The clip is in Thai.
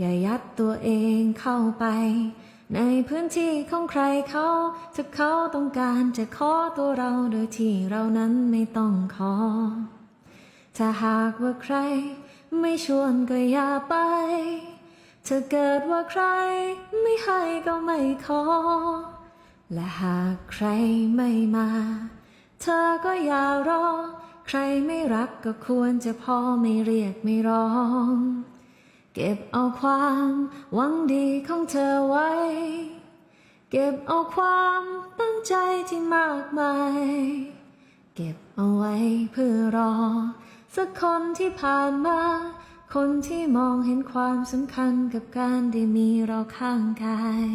อย่ายัดตัวเองเข้าไป ในพื้นที่ของใครเขาถ้าเขาต้องการจะขอตัวเราโดยที่เรานั้นไม่ต้องขอ ถ้าหากว่าใคร ไม่ชวนก็อย่าไป ถ้าเกิดว่าใคร ไม่ให้ก็ไม่ขอ และหากใครไม่มา เธอก็อย่ารอ ใครไม่รักก็ควรจะพอไม่เรียกไม่ร้อง ก็บเอาความหวังดีของเธอไว้ เก็บเอาความตั้งใจที่มากมาย เก็บเอาไว้เพื่อรอ สักคนที่ผ่านมา คนที่มองเห็นความสำคัญกับการได้มีเราข้างกาย